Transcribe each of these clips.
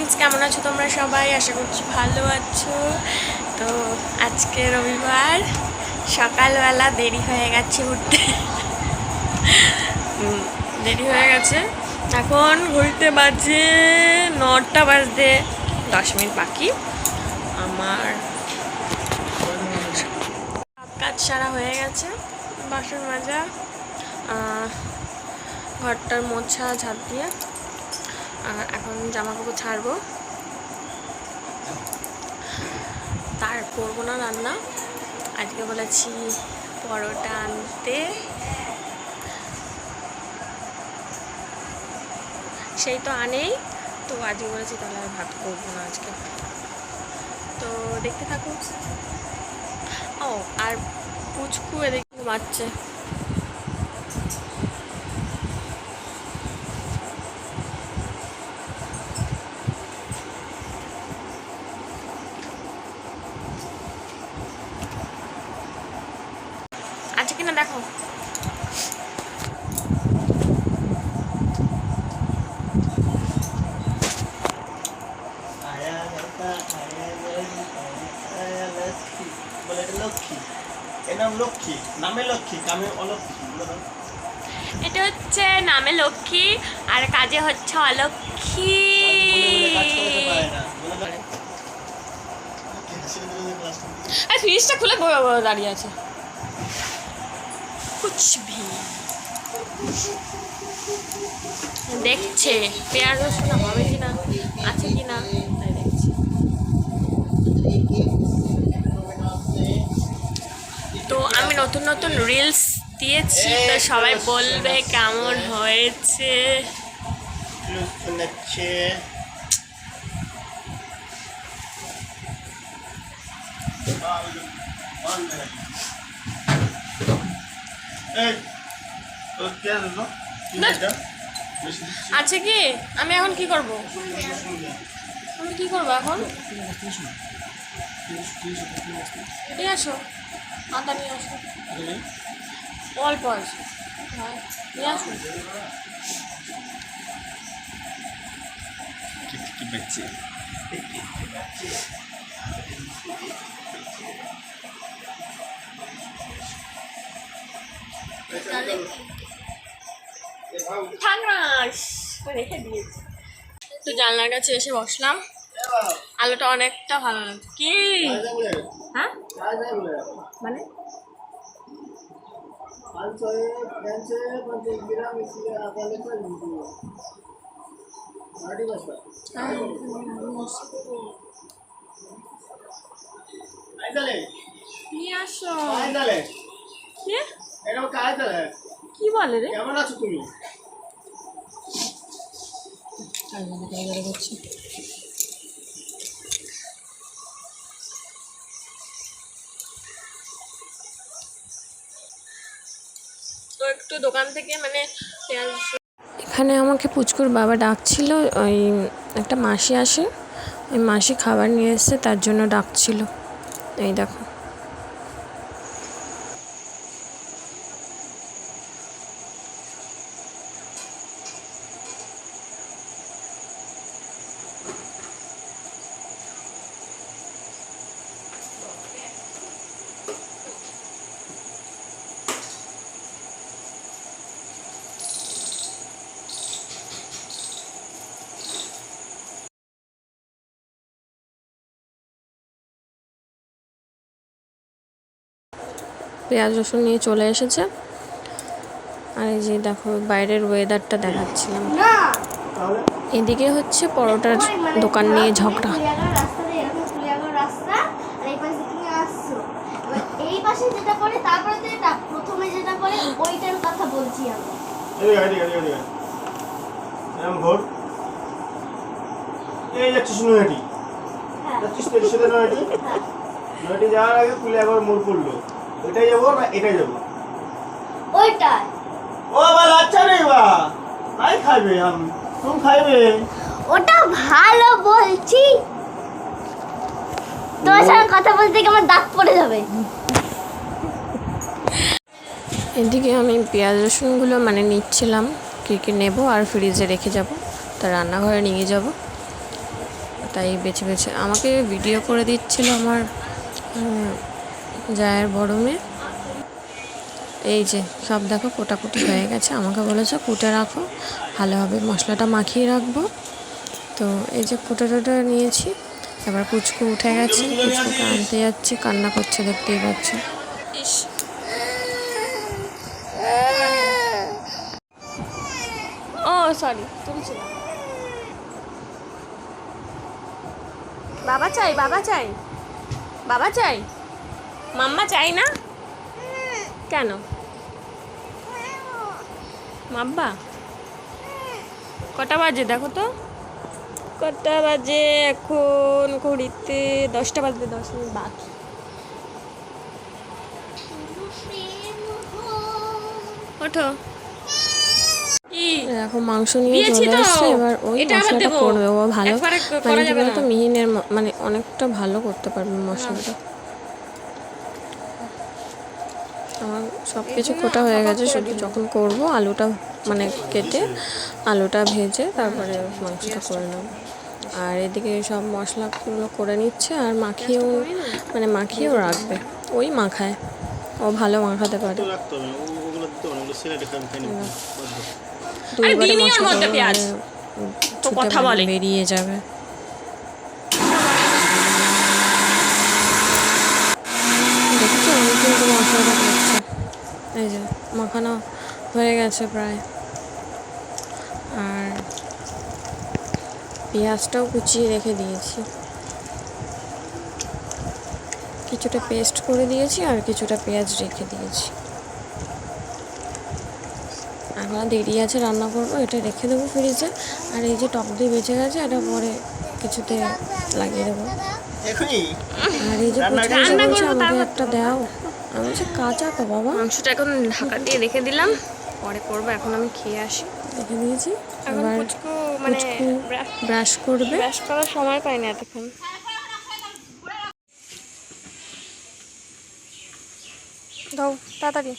Friends কেমন আছো তোমরা সবাই? আশা করছি ভালো আছো। তো আজকে রবিবার, সকালবেলা দেরি হয়ে গেছে উঠতে। দেরি হয়ে গেছে। এখন ঘুরতে বাজে নটা বাজতে দশ মিনিট বাকি। আমার কাজ সারা হয়ে গেছে, বাসন মাজা ঘরটার মোছা, ঝাঁপ দিয়ে। এখন জামা কাপড় ছাড়বো। তার করব না রান্না। আজকে বলেছি পরোটা আনতে। সেই তো আনেই। তো আজকে বলেছি তাহলে আর ভাত করব না আজকে। তো দেখতে থাকুন। ও, আর পুচকু এদিকে ঘুমাচ্ছে। দাও। এটা হচ্ছে নামে লক্ষ্মী আর কাজে হচ্ছে অলক্ষ্মী ফ্রিজটা খুলে দাঁড়িয়ে আছে ভি দেখছে। পেঁয়াজ রসুন হবে কি না আছে কি না তাই দেখছে। তো আমি নতুন নতুন রিলস দিয়েছি। তো সবাই বলবে কেমন হয়েছে। ফ্লুস শোনাচ্ছে কে আছে কি? আমি এখন কি করব? আমি কি করব এখন? নিয়ে আসো। আদা নিয়ে আসো। অল্প হ্যাঁ নিয়ে আসো। কি বেচছে? রেখে দিয়েছি তো জানলার কাছে এসে বসলাম। আলোটা অনেকটা ভালো লাগছে কি? হ্যাঁ? মানে? নিয়ে আসো। কি? কি বলে রে? কেমন আছো তুমি? তো একটু দোকান থেকে মানে এখানে আমাকে পুচকুর বাবা ডাকছিল ওই একটা মাসি আসে ওই মাসি খাবার নিয়ে এসছে তার জন্য ডাকছিল। এই দেখো। পেঁয়াজ রসুন নিয়ে চলে এসেছে আর এই যে দেখো বাইরের ওয়েদারটা দেখাচ্ছিলাম এদিকে হচ্ছে পরোটার দোকান নিয়ে ঝগড়া হ্যাঁ হ্যাঁ যাওয়ার আগে একবার মোড় পড়ল এটাই যাব না এটাই যাব? ওইটাই। ও আবার লাচ্চা নেই বা? আই খাইবে? আমি তুমি খাইবে? ওটা ভালো বলছি। তোমার সঙ্গে কথা বলতে গিয়ে আমার দাঁত পড়ে যাবে। এদিকে আমি পেঁয়াজ রসুনগুলো মানে নিচ্ছিলাম কী কী নেব আর ফ্রিজে রেখে যাব। তা রান্নাঘরে নিয়ে যাব। তাই বেছে বেছে আমাকে ভিডিও করে দিচ্ছিল আমার উম, জায়ের বড় মেয়ে। এই যে, সব দেখো, কোটাকুটি হয়ে গেছে। আমাকে বলেছে, কুটে রাখো ভালোভাবে মশলাটা মাখিয়ে রাখব। তো এই যে কুটে টুটে নিয়েছি, এবার কুচকু উঠে গেছে। পুচকুকে আনতে যাচ্ছি, কান্না করছে, দেখতেই পাচ্ছি। ও সরি বাবা চাই বাবা চাই বাবা চাই। মাম্মা চাই না? কেন? মাব্বা? কটা বাজে দেখো তো? কটা বাজে এখন ঘড়িতে দশটা বাজবে দশ মিনিট বাকি। ওঠো। দেখো মাংস নিয়ে চলে। আসছে এবার ওই মশলাটা করবে ও ভালো। মানে কি বলতো মিহিনের মানে অনেকটা ভালো করতে পারবে মশলাটা। আমার সব কিছু কোটা হয়ে গেছে শুধু যখন করব আলুটা মানে কেটে আলুটা ভেজে তারপরে মাংসটা করে নেব। আর এদিকে সব মশলাগুলো করে নিচ্ছে আর মাখিয়েও মানে মাখিয়েও রাখবে। ওই মাখায়। ও ভালো মাখাতে পারে। তো রাখতে বেরিয়ে না, ও- ওগুলো দিতে হবে না, ওগুলো সিলেটে খান খেয়ে নিতে হবে। দুইবারে দিইনি ওর মশলা মধ্যে করব, পেঁয়াজ। নাহলে তো ছুটে কথা বের- বলে। বেরিয়ে যাবে দেখছ আমি কিন্তু মশলাটা করছি এই মাখানো হয়ে গেছে প্রায়। আর পেঁয়াজটাও কুচিয়ে রেখে দিয়েছি। কিছুটা পেস্ট করে দিয়েছি আর কিছুটা পেঁয়াজ রেখে দিয়েছি। এখন দেরি আছে রান্না করব এটা রেখে দেবো ফ্রিজে। আর এই যে টক দিয়ে বেঁচে গেছে এটা পরে কিছুতে লাগিয়ে দেবো। আর এই যে আমাকে একটা দাও। আমি কাঁচা তো বাবা। মাংসটা এখন ঢাকা দিয়ে রেখে দিলাম। পরে করব এখন আমি খেয়ে আসি। রেখে দিয়েছি এখন মানে ব্রাশ ব্রাশ করবে। ব্রাশ করার সময় পাইনি এতক্ষণ। দাও তাড়াতাড়ি।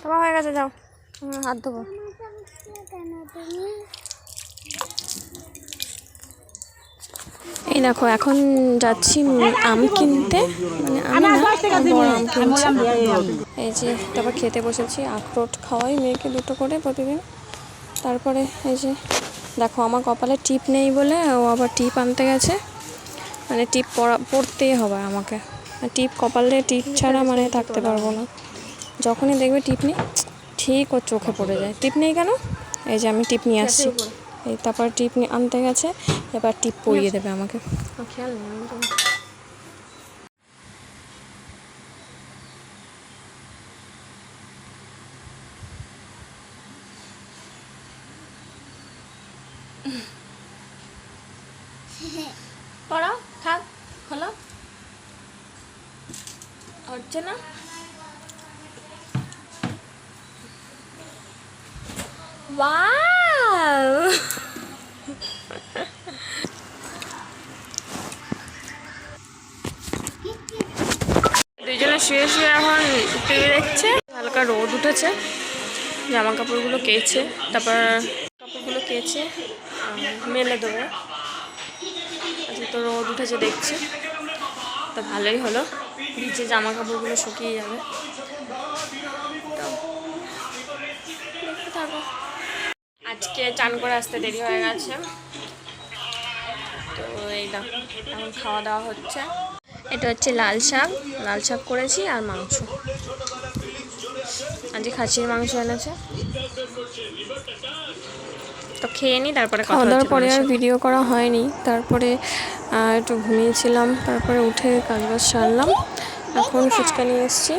তোমার হয়ে গেছে যাও। হাত ধোবো। এই দেখো এখন যাচ্ছি আম কিনতে। মানে আমি আম কিনছে। এই যে তারপর খেতে বসেছি আখরোট খাওয়াই মেয়েকে দুটো করে প্রতিদিন। তারপরে এই যে দেখো আমার কপালে টিপ নেই বলে ও আবার টিপ আনতে গেছে। মানে টিপ পড়া পড়তেই হবে আমাকে। টিপ কপালে টিপ ছাড়া মানে থাকতে পারব না। যখনই দেখবে টিপ নেই, ঠিক ওর চোখে পড়ে যায়। টিপ নেই কেন? এই যে আমি টিপ নিয়ে আসছি। এই তারপর টিপ নিয়ে আনতে গেছে, এবার টিপ পরিয়ে দেবে আমাকে। খেয়াল নেই আমি তো- পড়াও থাক খোলো হচ্ছে না? দুজনে শুয়ে শুয়ে এখন টিভি দেখছে হালকা রোদ উঠেছে জামা কাপড়গুলো কেছে তারপর কাপড়গুলো আহ, মেলে দেবো। আজকে তো রোদ উঠেছে দেখছি তো ভালোই হলো। নিচে জামা কাপড়গুলো শুকিয়ে যাবে। থাকো আজকে চান করে আসতে দেরি হয়ে গেছে। তো এই দাও এখন খাওয়া দাওয়া হচ্ছে। এটা হচ্ছে লাল শাক। লাল শাক করেছি আর মাংস। আজকে খাসির মাংস এনেছে। তো খেয়ে নি তারপরে খাওয়া দাওয়ার পরে আর ভিডিও করা হয়নি। তারপরে আর একটু ঘুমিয়েছিলাম তারপরে উঠে কাজবাজ সারলাম এখন ফুচকা নিয়ে এসেছি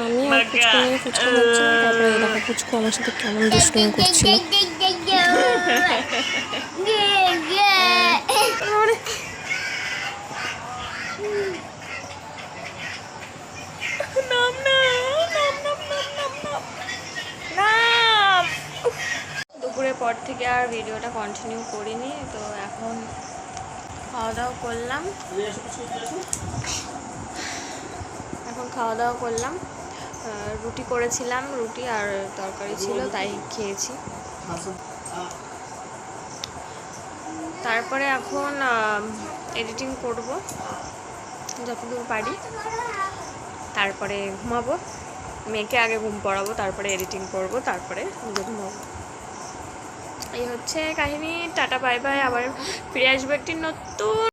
আমি ফুচকা নিয়ে ফুচকা নিচ্ছি তারপরে দেখো ফুচকু আমার সাথে কেমন দুষ্টুমি করছিল দুপুরের পর থেকে আর ভিডিওটা কন্টিনিউ করিনি তো এখন খাওয়া দাওয়া করলাম। এখন খাওয়া দাওয়া করলাম রুটি করেছিলাম, রুটি আর তরকারি ছিল, তাই খেয়েছি। তারপরে এখন এডিটিং করব, যতদূর পারি। তারপরে ঘুমাবো। মেয়েকে আগে ঘুম পড়াবো, তারপরে এডিটিং করব, তারপরে নিজে ঘুমাবো। এই হচ্ছে কাহিনী। Tata bye bye. আবার ফিরে আসব একটি নতুন